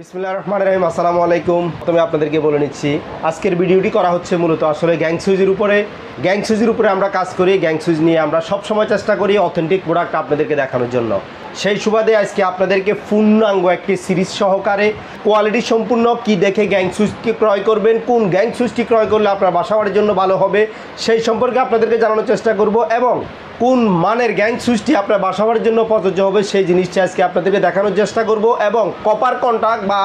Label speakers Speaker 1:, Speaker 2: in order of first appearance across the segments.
Speaker 1: বিসমুল্লাহ রহমান রহিম, আসসালামু আলাইকুম। প্রথমে আপনাদেরকে বলে নিচ্ছি, আজকের ভিডিওটি করা হচ্ছে মূলত আসলে গ্যাং সুইজের উপরে। গ্যাং সুইজের উপরে আমরা কাজ করি, গ্যাং সুইজ নিয়ে আমরা সবসময় চেষ্টা করি অথেন্টিক প্রোডাক্ট আপনাদেরকে দেখানোর জন্য। সেই সুবাদে আজকে আপনাদেরকে পূর্ণাঙ্গ একটি সিরিজ সহকারে কোয়ালিটি সম্পূর্ণ কি দেখে গ্যাং সুইচটি ক্রয় করবেন, কোন গ্যাং সুইচটি ক্রয় করলে আপনার বাসাবাড়ির জন্য ভালো হবে, সেই সম্পর্কে আপনাদেরকে জানানোর চেষ্টা করব এবং কোন মানের গ্যাং সুইচটি আপনার বাসাবাড়ির জন্য প্রযোজ্য হবে সেই জিনিসটি আজকে আপনাদেরকে দেখানোর চেষ্টা করব এবং কপার কন্ট্রাক্ট বা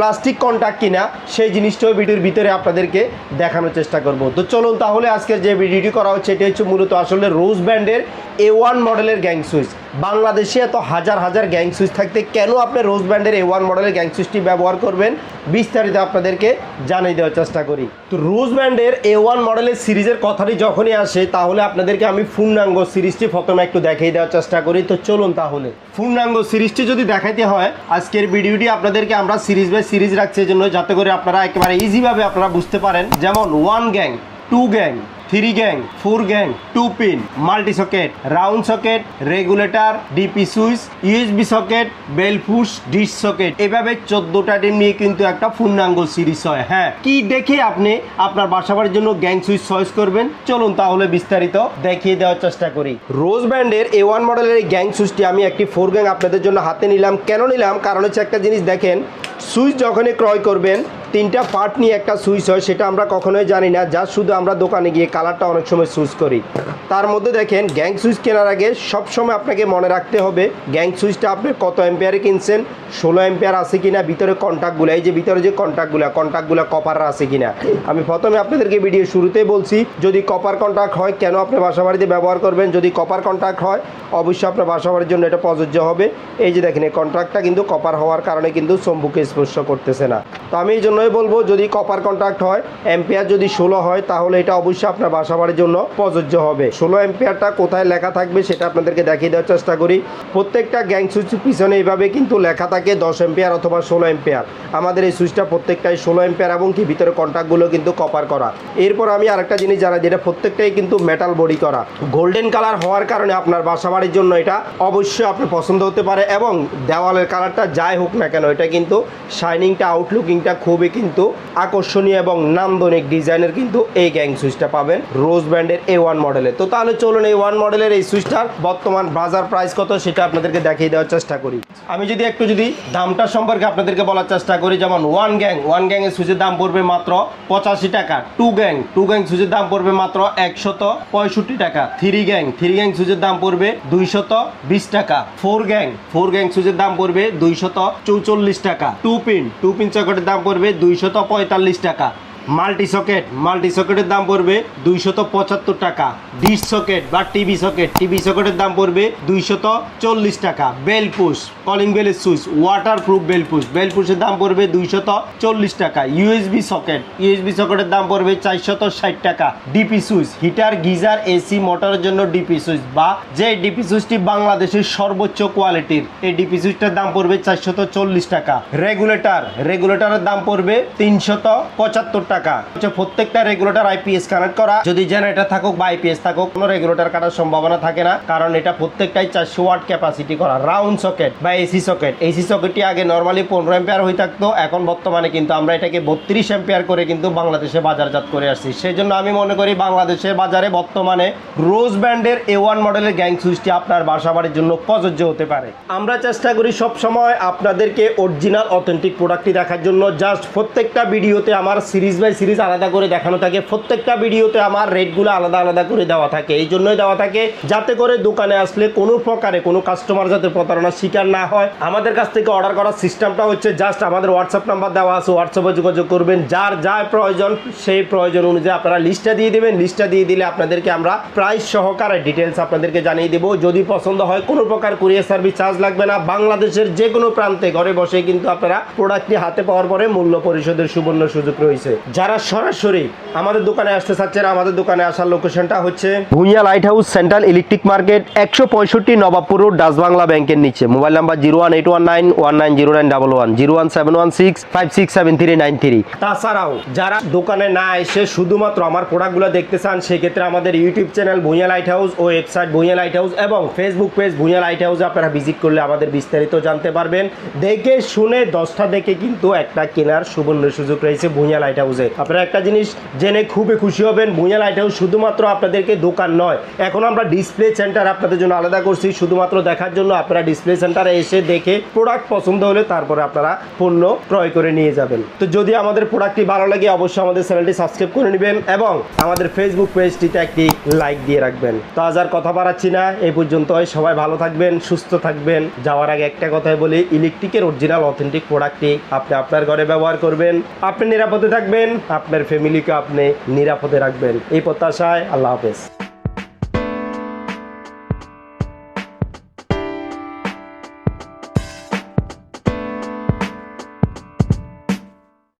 Speaker 1: প্লাস্টিক কন্ট্যাক্ট কিনা, সেই জিনিসটাও ভিডিওর ভিতরে আপনাদেরকে দেখানোর চেষ্টা করব। তো চলুন তাহলে আজকের যে ভিডিওটি করা হচ্ছে এটি হচ্ছে মূলত আসলে রোজ ব্যান্ডের এ ওয়ান মডেলের গ্যাং সুইচ। বাংলাদেশে এত হাজার হাজার গ্যাং সুইচ থাকতে কেন আপনি রোজ ব্যান্ডের এ ওয়ান মডেলের গ্যাং সুইচটি ব্যবহার করবেন, বিস্তারিত আপনাদেরকে জানিয়ে দেওয়ার চেষ্টা করি। তো রোজ ব্যান্ডের এ ওয়ান মডেলের সিরিজের কথাটি যখনই আসে, তাহলে আপনাদেরকে আমি পূর্ণাঙ্গ সিরিজটি প্রথমে একটু দেখিয়ে দেওয়ার চেষ্টা করি। তো চলুন তাহলে। পূর্ণাঙ্গ সিরিজটি যদি দেখাইতে হয়, আজকের ভিডিওটি আপনাদেরকে আমরা সিরিজ বাই সিরিজ রাখছে এই জন্য যাতে করে আপনারা একেবারে ইজিভাবে আপনারা বুঝতে পারেন। যেমন one gang two gang three gang four gang two pin multi socket round socket regulator DP switch USB socket bell push dish socket এভাবে চোদ্দটা ডিম নিয়ে কিন্তু একটা পূর্ণাঙ্গ সিরিজ হয়। হ্যাঁ কি দেখে আপনি আপনার বাসাবাড়ির জন্য গ্যাং সুইচ চয়েস করবেন? চলুন তাহলে বিস্তারিত দেখিয়ে দেওয়ার চেষ্টা করি। রোজ ব্যান্ডের এ ওয়ান মডেলের এই গ্যাং সুইচটি আমি একটি ফোর গ্যাং আপনাদের জন্য হাতে নিলাম। কেন নিলাম? কারণ হচ্ছে একটা জিনিস দেখেন সুইচ যখনই ক্রয় করবেন তিনটা পার্ট নিয়ে একটা সুইচ হয়, সেটা আমরা কখনোই জানি না যা শুধু আমরা দোকানে গিয়ে কালারটা অনেক সময় সুইচ করি। তার মধ্যে দেখেন, গ্যাং সুইচ কেনার আগে সবসময় আপনাকে মনে রাখতে হবে, গ্যাং সুইচটা আপনি কত এম্পিয়ারে কিনছেন, ষোলো এম্পিয়ার আছে কিনা, ভিতরে কন্ট্যাক্টগুলো এই যে ভিতরে যে কন্ট্যাক্টগুলো কন্ট্যাক্টগুলো কপার আছে কিনা। আমি প্রথমে আপনাদেরকে ভিডিও শুরুতেই বলছি, যদি কপার কন্ট্যাক্ট হয়, কেন আপনি বাসা বাড়িতে ব্যবহার করবেন? যদি কপার কন্ট্যাক্ট হয়, অবশ্যই আপনার বাসা বাড়ির জন্য এটা প্রযোজ্য হবে। এই যে দেখেন, এই কন্ট্রাক্টটা কিন্তু কপার হওয়ার কারণে কিন্তু চম্বুকে স্পর্শ করতেছে না। তো আমি এই জন্যই বলব, যদি কপার কন্ট্রাক্ট হয় এম্পিয়ার যদি ষোলো হয়, তাহলে এটা অবশ্যই আপনার বাসাবাড়ির জন্য প্রযোজ্য হবে। ষোলো এম্পিয়ারটা কোথায় লেখা থাকবে সেটা আপনাদেরকে দেখিয়ে দেওয়ার চেষ্টা করি। প্রত্যেকটা গ্যাং সুইচের পিছনে এইভাবে কিন্তু লেখা থাকে দশ এম্পিয়ার অথবা ষোলো এম্পিয়ার আমাদের এই সুইচটা প্রত্যেকটাই ষোলো এম্পিয়ার এবং কি ভিতরে কন্ট্যাক্টগুলো কিন্তু কপার করা। এরপর আমি আরেকটা জিনিস জানাই, যেটা প্রত্যেকটাই কিন্তু মেটাল বডি করা। গোল্ডেন কালার হওয়ার কারণে আপনার বাসাবাড়ির জন্য এটা অবশ্যই আপনার পছন্দ হতে পারে এবং দেওয়ালের কালারটা যাই হোক না কেন, এটা কিন্তু শাইনিংটা আউটলুকিংটা খুবই কিন্তু আকর্ষণীয় এবং নান্দনিক ডিজাইনের কিন্তু এই গ্যাং সুইচটা পাবেন। রোজ ব্র্যান্ডের এ ওয়ান মডেলে তো তাহলে চলুন এই ওয়ান মডেলের এই সুইচটার বর্তমান বাজার প্রাইস কত সেটা আপনাদেরকে দেখিয়ে দেওয়ার চেষ্টা করি। আমি যদি একটু যদি দামটা সম্পর্কে আপনাদেরকে বলার চেষ্টা করি, যেমন ওয়ান গ্যাং ওয়ান গ্যাং এর সুইচের দাম পড়বে মাত্র পঁচাশি টাকা। টু গ্যাং টু গ্যাং সুইচের দাম পড়বে মাত্র একশত পঁয়ষট্টি টাকা। থ্রি গ্যাং থ্রি গ্যাং সুইচের দাম পড়বে দুইশত বিশ টাকা। ফোর গ্যাং ফোর গ্যাং সুইচের দাম পড়বে দুইশত চৌচল্লিশ টাকা। টু পিন টু পিন চকেটের দাম পড়বে দুইশত পঁয়তাল্লিশ টাকা। মাল্টি সকেট, মাল্টি সকেটের দাম পড়বে দুইশত পঁচাত্তর টাকা। ডিশ সকেট বা টিভি সকেট, টিভি সকেটের দাম পড়বে দুইশত চল্লিশ টাকা। বেল পুশ, কলিং বেলের switch waterproof bell push. Bell পুশের দাম পড়বে দুইশত চল্লিশ টাকা। ইউএসবি সকেট ইউএসবি সকেটের দাম পড়বে চারশত ষাট টাকা। DP switch, heater, geyser AC মোটরের জন্য ডিপি সুইচ বা যে ডিপি সুইচটি বাংলাদেশের সর্বোচ্চ কোয়ালিটির, এই ডিপি সুইচটার দাম পড়বে চারশত চল্লিশ টাকা। রেগুলেটর, রেগুলেটরের দাম পড়বে তিনশত পঁচাত্তর টাকা। হচ্ছে প্রত্যেকটা রেগুলেটর আইপিএস কানেক্ট করা। যদি জেনারেটর থাকুক বা আইপিএস থাকুক, কোনো রেগুলেটর কাটার সম্ভাবনা থাকে না। কারণ এটা প্রত্যেকটাই চারশো ওয়াট ক্যাপাসিটি করা। রাউন্ড সকেট বা এসি সকেট এসি সকেটটি আগে নর্মালি পনেরো এম্পিয়ার হয়ে থাকতো। এখন বর্তমানে কিন্তু আমরা এটাকে বত্রিশ এম্পিয়ার করে কিন্তু বাংলাদেশে বাজারজাত করে আসছি। সেই জন্য আমি মনে করি বাংলাদেশের বাজারে বর্তমানে রোজ ব্র্যান্ডের এ ওয়ান মডেলের গ্যাং সুইচটি আপনার বাসা বাড়ির জন্য প্রযোজ্য হতে পারে। আমরা চেষ্টা করি সব সময় আপনাদেরকে অরিজিনাল অথেন্টিক প্রোডাক্টটি দেখার জন্য। জাস্ট প্রত্যেকটা ভিডিওতে আমার সিরিজ বাই সিরিজ আলাদা করে দেখানো থাকে। প্রত্যেকটা ভিডিওতে আমার রেটগুলো আলাদা আলাদা করে দেওয়া থাকে। এই জন্যই দেওয়া থাকে যাতে করে দোকানে আসলে কোনো প্রকারে কোনো কাস্টমার যাতে প্রতারণার শিকার না হয়। আমাদের কাছ থেকে অর্ডার করার সিস্টেমটা হচ্ছে জাস্ট আমাদের হোয়াটসঅ্যাপ নাম্বার দেওয়া আছে। হোয়াটসঅ্যাপে যোগাযোগ করবেন। যার যা প্রয়োজন, সেই প্রয়োজন অনুযায়ী আপনারা লিস্টটা দিয়ে দেবেন। লিস্টটা দিয়ে দিলে আপনাদেরকে আমরা প্রাইস সহকারে ডিটেলস আপনাদেরকে জানিয়ে দেবো। যদি পছন্দ হয়, কোনো প্রকার কুরিয়ার সার্ভিস চার্জ লাগবে না। বাংলাদেশের যে কোনো প্রান্তে ঘরে বসে কিন্তু আপনারা প্রোডাক্টটি হাতে পাওয়ার পরে মূল্য পরিশোধের সুবর্ণ সুযোগ রয়েছে। যারা সরাসরি আমাদের দোকানে আসতে চাচ্ছেন আমাদের দোকানে আসার লোকেশনটা হচ্ছে Bhuiyan light house central electric market একশো পঁয়ষট্টি নবাবপুর রোড ডাচ বাংলা ব্যাংকের নিচে। Mobile number zero one eight one nine one nine zero nine double one zero one seven one six five six seven three nine three তাছাড়াও যারা দোকানে না এসে শুধুমাত্র আমার প্রোডাক্টগুলো দেখতে চান সেক্ষেত্রে আমাদের YouTube channel Bhuiyan light house ও ওয়েবসাইট ভুঁইয়া লাইট হাউস এবং ফেসবুক পেজ ভুঁইয়া লাইট হাউসে আপনারা ভিজিট করলে আমাদের বিস্তারিত জানতে পারবেন। দেখে শুনে দশটা দেখে কিন্তু একটা কেনার সুবর্ণ সুযোগ রয়েছে ভুঁইয়া লাইট হাউসে আপনারা একটা জিনিস জেনে খুবই খুশি হবেন ভুঁইয়া লাইট হাউস শুধুমাত্র আপনাদেরকে দোকান নয়, এখন আমরা ডিসপ্লে সেন্টার আপনাদের জন্য আলাদা করছি, শুধুমাত্র দেখার জন্য আপনারা ডিসপ্লে সেন্টারে এসে দেখে প্রোডাক্ট পছন্দ হলে তারপরে আপনারা পণ্য ক্রয় করে নিয়ে যাবেন। তো যদি আমাদের প্রোডাক্টটি ভালো লাগে, অবশ্যই আমাদের চ্যানেলটি সাবস্ক্রাইব করে নেবেন এবং আমাদের ফেসবুক পেজটিতে একটি লাইক দিয়ে রাখবেন। তো আজ আর কথা বাড়াচ্ছি না এই পর্যন্তই। সবাই ভালো থাকবেন, সুস্থ থাকবেন। যাওয়ার আগে একটা কথাই বলি ইলেকট্রিকের অরিজিনাল অথেন্টিক প্রোডাক্টটি আপনি আপনার ঘরে ব্যবহার করবেন। আপনি নিরাপদে থাকবেন আপনার ফ্যামিলিকে আপনি নিরাপদে রাখবেন। এই প্রত্যাশায় আল্লাহ হাফেজ।